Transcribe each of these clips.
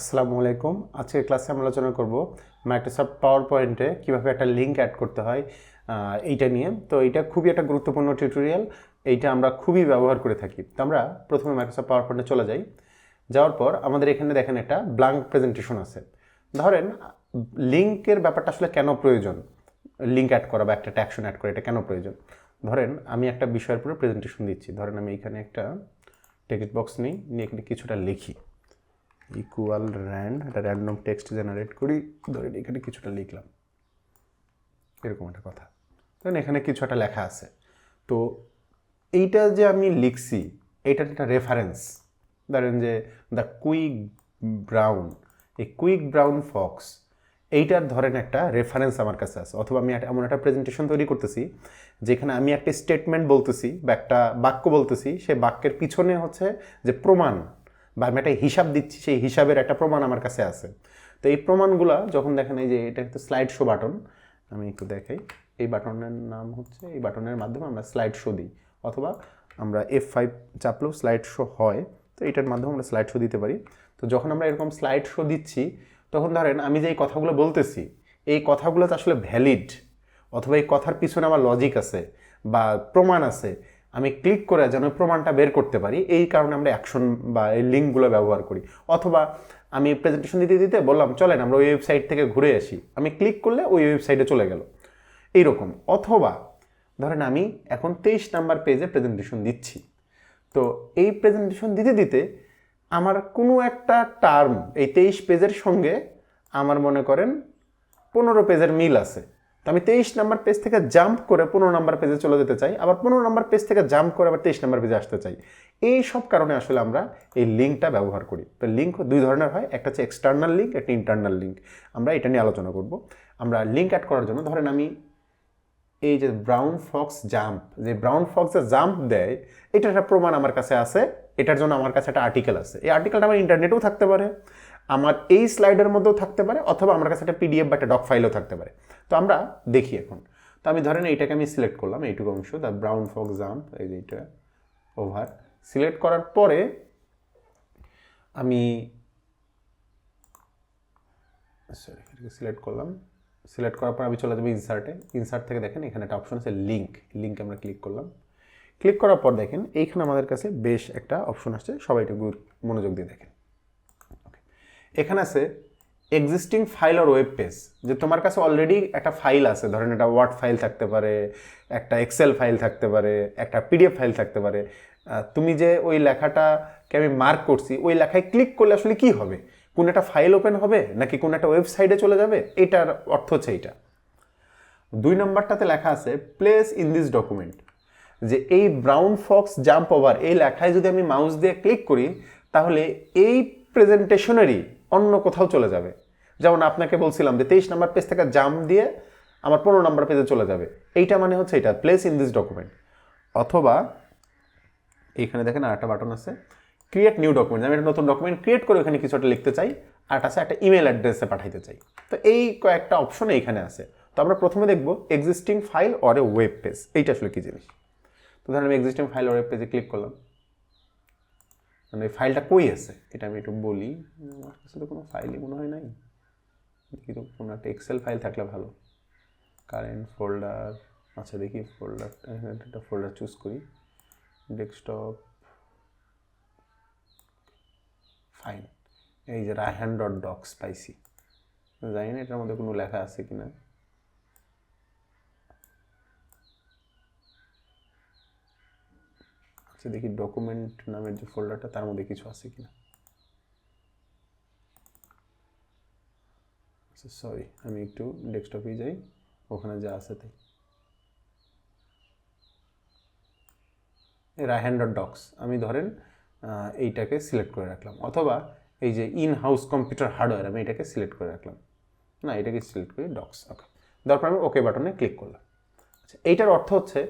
আসসালামু আলাইকুম। আজকের ক্লাসে আমরা আলোচনা করব মাইক্রোসফট পাওয়ার পয়েন্টে কীভাবে একটা লিঙ্ক অ্যাড করতে হয় এইটা নিয়ে। তো এইটা খুবই একটা গুরুত্বপূর্ণ টিউটোরিয়াল এইটা আমরা খুবই ব্যবহার করে থাকি। তো আমরা প্রথমে মাইক্রোসফট পাওয়ার পয়েন্টে চলে যাই। যাওয়ার পর আমাদের এখানে দেখেন একটা ব্লাঙ্ক প্রেজেন্টেশন আছে। ধরেন লিঙ্কের ব্যাপারটা আসলে কেন প্রয়োজন? লিঙ্ক অ্যাড করা বা একটা ট্যাকশন অ্যাড করা, এটা কেন প্রয়োজন? ধরেন, আমি একটা বিষয়ের উপরে প্রেজেন্টেশন দিচ্ছি। ধরেন, আমি এখানে একটা টেক্সট বক্স নিই, নিয়ে এখানে কিছুটা লিখি। ইকুয়াল র্যান্ড একটা র্যান্ডম টেক্সট জেনারেট করি ধরেন এখানে কিছুটা লিখলাম। এরকম একটা কথা। ধরেন এখানে কিছু একটা লেখা আছে। তো এইটা যে আমি লিখছি এইটার একটা রেফারেন্স ধরেন যে দ্য কুইক ব্রাউন এই কুইক ব্রাউন ফক্স এইটার ধরেন একটা রেফারেন্স আমার কাছে আছে। অথবা আমি এমন একটা প্রেজেন্টেশন তৈরি করতেছি, যেখানে আমি একটা স্টেটমেন্ট বলতেছি বা একটা বাক্য বলতেছি সেই বাক্যের পিছনে হচ্ছে যে প্রমাণ। বা আমি একটা হিসাব দিচ্ছি, সেই হিসাবের একটা প্রমাণ আমার কাছে আছে। তো এই প্রমাণগুলা যখন দেখেন, এই যে এটা একটা স্লাইড শো বাটন আমি একটু দেখাই। এই বাটনের নাম হচ্ছে, এই বাটনের মাধ্যমে আমরা স্লাইড শো দিই। অথবা আমরা এফ ফাইভ চাপলেও স্লাইড শো হয়, তো এটার মাধ্যমে আমরা স্লাইড শো দিতে পারি। তো যখন আমরা এরকম স্লাইড শো দিচ্ছি, তখন ধরেন আমি যে এই কথাগুলো বলতেছি, এই কথাগুলো তো আসলে ভ্যালিড অথবা এই কথার পিছনে আমার লজিক আছে, বা প্রমাণ আছে আমি ক্লিক করে যেন প্রমাণটা বের করতে পারি, এই কারণে আমরা অ্যাকশন বা এই লিঙ্কগুলো ব্যবহার করি। অথবা আমি প্রেজেন্টেশন দিতে দিতে বললাম, চলেন আমরা ওই ওয়েবসাইট থেকে ঘুরে আসি। আমি ক্লিক করলে ওই ওয়েবসাইটে চলে গেল। এইরকম। অথবা ধরেন আমি এখন তেইশ নাম্বার পেজে প্রেজেন্টেশন দিচ্ছি। তো এই প্রেজেন্টেশন দিতে দিতে আমার কোনো একটা টার্ম এই তেইশ পেজের সঙ্গে আমার মনে করেন পনেরো পেজের মিল আছে। তো আমি তেইশ নাম্বার পেজ থেকে জাম্প করে পনেরো নাম্বার পেজে চলে যেতে চাই, আবার পনেরো নাম্বার পেজ থেকে জাম্প করে আবার তেইশ নাম্বার পেজে আসতে চাই। এই সব কারণে আসলে আমরা এই লিঙ্কটা ব্যবহার করি। তো লিঙ্ক দুই ধরনের হয়, একটা হচ্ছে এক্সটার্নাল লিঙ্ক একটা ইন্টারনাল লিঙ্ক আমরা এটা নিয়ে আলোচনা করব। আমরা লিঙ্ক অ্যাড করার জন্য ধরেন আমি এই যে ব্রাউন ফক্স জাম্প যে ব্রাউন ফক্স যে জাম্প দেয় এটা একটা প্রমাণ আমার কাছে আছে, এটার জন্য আমার কাছে একটা আর্টিকেল আছে। এই আর্টিকেলটা আমার ইন্টারনেটেও থাকতে পারে। আমার এই স্লাইডের মধ্যেও থাকতে পারে অথবা আমার কাছে একটা পিডিএফ বা একটা ডক ফাইলও থাকতে পারে। তো আমরা দেখি এখন। তো আমি ধরেন এইটাকে আমি সিলেক্ট করলাম, এইটুকু অংশ দ্য ব্রাউন ফক্স জাম্প এই যে এইটা ওভার সিলেক্ট করার পরে আমি সরি এটাকে সিলেক্ট করলাম। সিলেক্ট করার পর আমি চলে যাব ইনসার্টে ইনসার্ট থেকে দেখেন এখানে একটা অপশন আছে লিঙ্ক লিঙ্ক আমরা ক্লিক করলাম। ক্লিক করার পর দেখেন এইখানে আমাদের কাছে বেশ একটা অপশন আসছে। সবাই একটু মনোযোগ দিয়ে দেখেন. এখানে আছে এক্সিস্টিং ফাইল আর ওয়েব পেজ যে তোমার কাছে অলরেডি একটা ফাইল আছে, ধরেন একটা ওয়ার্ড ফাইল থাকতে পারে, একটা এক্সেল ফাইল থাকতে পারে, একটা পিডিএফ ফাইল থাকতে পারে তুমি যে ওই লেখাটাকে আমি মার্ক করছি, ওই লেখায় ক্লিক করলে আসলে কি হবে? কোন একটা ফাইল ওপেন হবে নাকি কোন একটা ওয়েবসাইটে চলে যাবে? এটার অর্থ হচ্ছে এইটা। দুই নম্বরটাতে লেখা আছে প্লেস ইন দিস ডকুমেন্ট যে এই ব্রাউন ফক্স জাম্প ওভার এই লেখায় যদি আমি মাউস দিয়ে ক্লিক করি, তাহলে এই প্রেজেন্টেশনেরই অন্য কোথাও চলে যাবে। যেমন আপনাকে বলছিলাম যে তেইশ নাম্বার পেজ থেকে জাম দিয়ে আমার পনেরো নাম্বার পেজে চলে যাবে। এইটা মানে হচ্ছে এটা প্লেস ইন দিস ডকুমেন্ট অথবা এইখানে দেখেন আর একটা বাটন আছে ক্রিয়েট নিউ ডকুমেন্ট আমি একটা নতুন ডকুমেন্ট ক্রিয়েট করে ওখানে কিছু একটা লিখতে চাই, আর আছে একটা ইমেল অ্যাড্রেসে পাঠাইতে চাই। তো এই কয়েকটা অপশন এইখানে আছে। তো আমরা প্রথমে দেখব existing file or a web page এইটা আসলে কী জিনিস? তো ধরেন আমি এক্সিস্টিং ফাইল অর ওয়েব পেজে ক্লিক করলাম। মানে ফাইলটা কই আছে? এটা আমি একটু বলি। আমার কাছে তো কোনো ফাইলই মনে হয় নাই। দেখি তো, কোনো একটা এক্সেল ফাইল থাকলে ভালো। কারেন্ট ফোল্ডার আচ্ছা দেখি ফোল্ডারটা এখানে একটা ফোল্ডার চুজ করি। ডেস্কটপ ফাইন এই যে রায়হান ডট ডক্স পাইছি। জানি না এটার মধ্যে কোনো লেখা আছে কিনা। আচ্ছা দেখি ডকুমেন্ট নামের যে ফোল্ডারটা তার মধ্যে কিছু আছে কিনা। আচ্ছা সরি আমি একটু ডেস্কটপে যাই, ওখানে যা আছে তাই। রায়হান ডট ডক্স আমি ধরেন এইটাকে সিলেক্ট করে রাখলাম, অথবা এই যে ইন হাউস কম্পিউটার হার্ডওয়্যার আমি এটাকে সিলেক্ট করে রাখলাম। না, এটাকে সিলেক্ট করি ডক্স ওকে তারপর আমি ওকে বাটনে ক্লিক করলাম। আচ্ছা এইটার অর্থ হচ্ছে,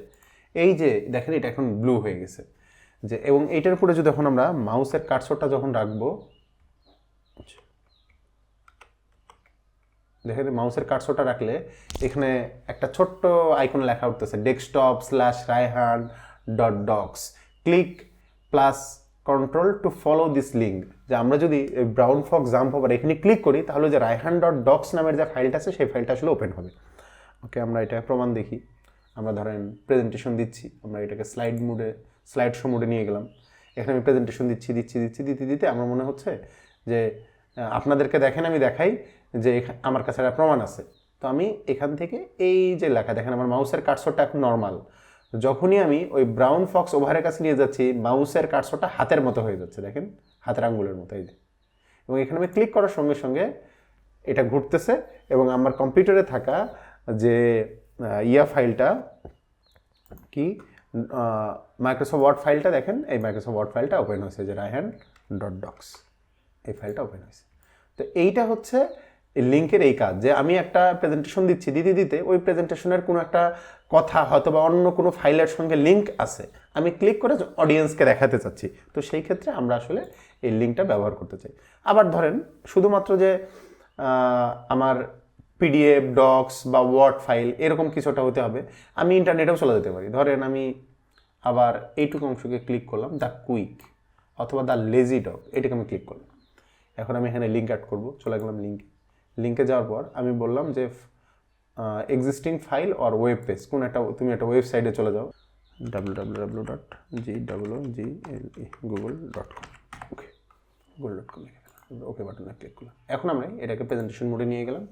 এই যে, দেখেন এটা এখন ব্লু হয়ে গেছে। যে, এবং এইটার উপরে যদি এখন আমরা মাউসের কাটশটটা যখন রাখব, দেখেন মাউসের কাটশোটা রাখলে এখানে একটা ছোট্ট আইকন লেখা উঠতেছে, desktop slash Raihan dot docs click plus control to follow this link যে, আমরা যদি ব্রাউন ফক জাম্প হবার এখানে ক্লিক করি, তাহলে যে রাইহান ডট ডক্স নামের যে ফাইলটা আছে, সেই ফাইলটা আসলে ওপেন হবে। ওকে আমরা এটা প্রমাণ দেখি। আমরা ধরেন প্রেজেন্টেশন দিচ্ছি, আমরা এটাকে স্লাইড মুডে স্লাইড শো মুডে নিয়ে গেলাম। এখানে আমি প্রেজেন্টেশন দিচ্ছি দিচ্ছি দিচ্ছি, দিতে দিতে আমার মনে হচ্ছে যে আপনাদেরকে দেখেন, আমি দেখাই যে আমার কাছে একটা প্রমাণ আছে। তো আমি এখান থেকে এই যে লেখা, দেখেন আমার মাউসের কাটসরটা এখন নর্মাল যখনই আমি ওই ব্রাউন ফক্স ওভারের কাছে নিয়ে যাচ্ছি, মাউসের কাটসরটা হাতের মতো হয়ে যাচ্ছে, দেখেন? হাতের আঙ্গুলের মতো, এই যে। এবং এখানে আমি ক্লিক করার সঙ্গে সঙ্গে এটা ঘুরতেছে এবং আমার কম্পিউটারে থাকা যে ইয়া ফাইলটা কি? মাইক্রোসফট ওয়ার্ড ফাইলটা দেখেন, এই মাইক্রোসফট ওয়ার্ড ফাইলটা ওপেন হয়েছে যে রায়হান ডট ডক্স এই ফাইলটা ওপেন হয়েছে। তো এইটা হচ্ছে লিঙ্কের এই কাজ, যে আমি একটা প্রেজেন্টেশন দিচ্ছি, দিতে দিতে ওই প্রেজেন্টেশনের কোনো একটা কথা হয়তো বা অন্য কোনো ফাইলের সঙ্গে লিঙ্ক আছে, আমি ক্লিক করে অডিয়েন্সকে দেখাতে চাচ্ছি। তো সেই ক্ষেত্রে আমরা আসলে এই লিঙ্কটা ব্যবহার করতে চাই। আবার ধরেন, শুধুমাত্র যে আমার পিডিএফ ডক্স বা ওয়ার্ড ফাইল এরকম কিছুটা হতে হবে। আমি ইন্টারনেটেও চলে যেতে পারি। ধরেন আমি আবার এইটুকু অংশকে ক্লিক করলাম দ্য কুইক অথবা দ্য লেজি ডগ এটাকে আমি ক্লিক করলাম। এখন আমি এখানে লিঙ্ক অ্যাড করব, চলে গেলাম লিঙ্কে লিঙ্কে যাওয়ার পর আমি বললাম যে existing file or web page কোন একটা, তুমি একটা ওয়েবসাইটে চলে যাও। W W W dot G W G L E Google dot com okay Google dot com okay বাটনে ক্লিক করলাম। এখন আমরা এটাকে প্রেজেন্টেশন মোডে নিয়ে গেলাম।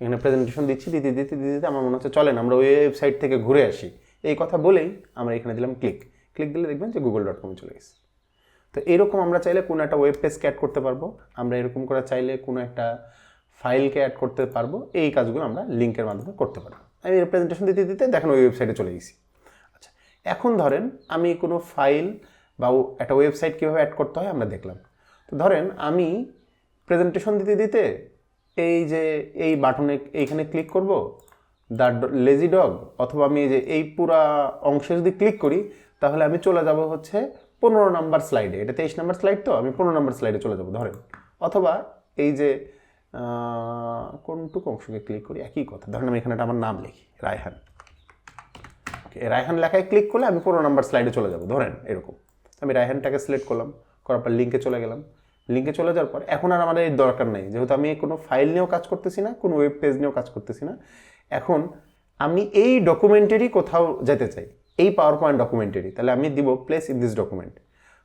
এখানে প্রেজেন্টেশন দিচ্ছি, দিতে দিতে দিতে দিতে আমার মনে হচ্ছে চলেন আমরা ওই ওয়েবসাইট থেকে ঘুরে আসি। এই কথা বলেই আমরা এখানে দিলাম ক্লিক ক্লিক দিলে দেখবেন যে গুগল ডট কমে চলে গেছে। তো এরকম আমরা চাইলে কোনো একটা ওয়েব পেজকে অ্যাড করতে পারব। আমরা এরকম করে চাইলে কোনো একটা ফাইলকে অ্যাড করতে পারব। এই কাজগুলো আমরা লিঙ্কের মাধ্যমে করতে পারব। আমি প্রেজেন্টেশন দিতে দিতে দেখেন ওই ওয়েবসাইটে চলে গেছি। আচ্ছা এখন ধরেন আমি কোনো ফাইল বা একটা ওয়েবসাইট কীভাবে অ্যাড করতে হয় আমরা দেখলাম। তো ধরেন আমি প্রেজেন্টেশন দিতে দিতে এই যে এই বাটনে এইখানে ক্লিক করব, দ্য লেজি ডগ অথবা আমি এই যে এই পুরা অংশে যদি ক্লিক করি, তাহলে আমি চলে যাব হচ্ছে পনেরো নাম্বার স্লাইডে এটা তেইশ নাম্বার স্লাইড তো? আমি পনেরো নাম্বার স্লাইডে চলে যাব, ধরেন। অথবা এই যে কোনটুকু অংশকে ক্লিক করি? একই কথা। ধরেন আমি এখানে আমার নাম লিখি, রায়হান। রায়হান লেখায় ক্লিক করলে আমি পনেরো নাম্বার স্লাইডে চলে যাব, ধরেন, এরকম। আমি রায়হানটাকে সিলেক্ট করলাম, করার পর লিঙ্কে চলে গেলাম। লিঙ্কে চলে যাওয়ার পর এখন আর আমাদের এর দরকার নেই। যেহেতু আমি কোনো ফাইল নিয়েও কাজ করতেছি না, কোনো ওয়েব পেজ নিয়েও কাজ করতেছি না। এখন আমি এই ডকুমেন্টেরই কোথাও যেতে চাই, এই পাওয়ার পয়েন্ট ডকুমেন্টেরই তাহলে আমি দিব প্লেস ইন দিস ডকুমেন্ট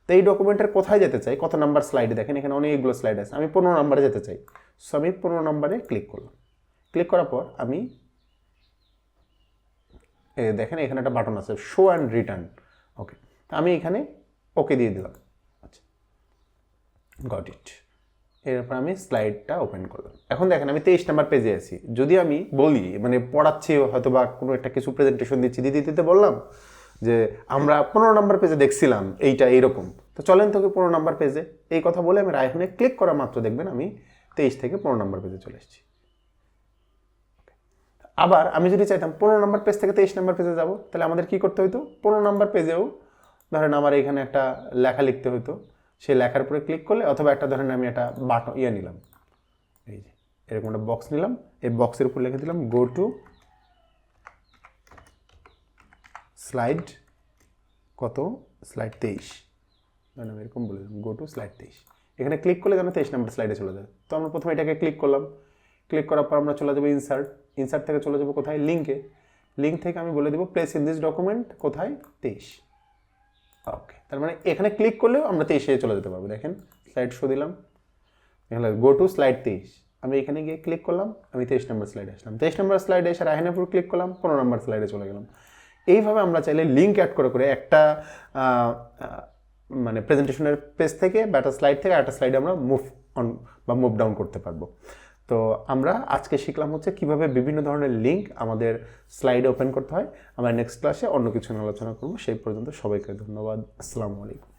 তো এই ডকুমেন্টের কোথায় যেতে চাই? কত নাম্বার স্লাইডে দেখেন এখানে অনেকগুলো স্লাইড আছে। আমি পনেরো নাম্বারে যেতে চাই। সো আমি পনেরো নাম্বারে ক্লিক করলাম। ক্লিক করার পর আমি দেখেন এখানে একটা বাটন আছে শো অ্যান্ড রিটার্ন ওকে আমি এখানে ওকে দিয়ে দিলাম। গট ইট এরপর আমি স্লাইডটা ওপেন করলাম। এখন দেখেন, আমি তেইশ নাম্বার পেজে আছি। যদি আমি বলি মানে পড়াচ্ছি হয়তো বা কোনো একটা কিছু প্রেজেন্টেশন দিচ্ছি দিদি দিতে বললাম যে, আমরা পনেরো নাম্বার পেজে দেখছিলাম, এইটা এইরকম। তো চলেন তোকে পনেরো নাম্বার পেজে এই কথা বলে আমি রাইফোনে ক্লিক করা মাত্র দেখবেন, আমি তেইশ থেকে পনেরো নাম্বার পেজে চলে এসেছি। আবার আমি যদি চাইতাম পনেরো নম্বর পেজ থেকে তেইশ নম্বর পেজে যাব, তাহলে আমাদের কি করতে হতো পনেরো নম্বর পেজেও ধরেন আমার এখানে একটা লেখা লিখতে হতো সেই লেখার উপরে ক্লিক করলে অথবা একটা ধরেন আমি একটা বাটন ইয়ে নিলাম। এই যে, এরকম একটা বক্স নিলাম। এই বক্সের উপর লিখে দিলাম গো টু স্লাইড কত? স্লাইড তেইশ। ধরেন আমি এরকম বলে দিলাম গো টু স্লাইড তেইশ। এখানে ক্লিক করলে যেন তেইশ নম্বর স্লাইডে চলে যায়। তো আমরা প্রথমে এটাকে ক্লিক করলাম। ক্লিক করার পর আমরা চলে যাব ইনসার্ট ইনসার্ট থেকে চলে যাব কোথায়? লিঙ্কে লিঙ্ক থেকে আমি বলে দেবো প্লেস ইন দিস ডকুমেন্ট কোথায়? তেইশ। ওকে তার মানে এখানে ক্লিক করলেও আমরা তেইশে চলে যেতে পারব। দেখেন স্লাইড শো দিলাম। এখানে গো টু স্লাইড তেইশ। আমি এখানে গিয়ে ক্লিক করলাম, আমি তেইশ নম্বর স্লাইডে আসলাম। তেইশ নম্বর স্লাইডে এসে রাহিনের ক্লিক করলাম, পনেরো নম্বর স্লাইডে চলে গেলাম। এইভাবে আমরা চাইলে লিঙ্ক অ্যাড করে করে একটা মানে প্রেজেন্টেশনের পেজ থেকে বা একটা স্লাইড থেকে একটা স্লাইডে আমরা মুভ অন বা মুভ ডাউন করতে পারব। তো আমরা আজকে শিখলাম হচ্ছে কীভাবে বিভিন্ন ধরনের লিঙ্ক আমাদের স্লাইডে ওপেন করতে হয়। আমরা নেক্সট ক্লাসে অন্য কিছু নিয়ে আলোচনা করব। সেই পর্যন্ত সবাইকে ধন্যবাদ। আসসালামু আলাইকুম।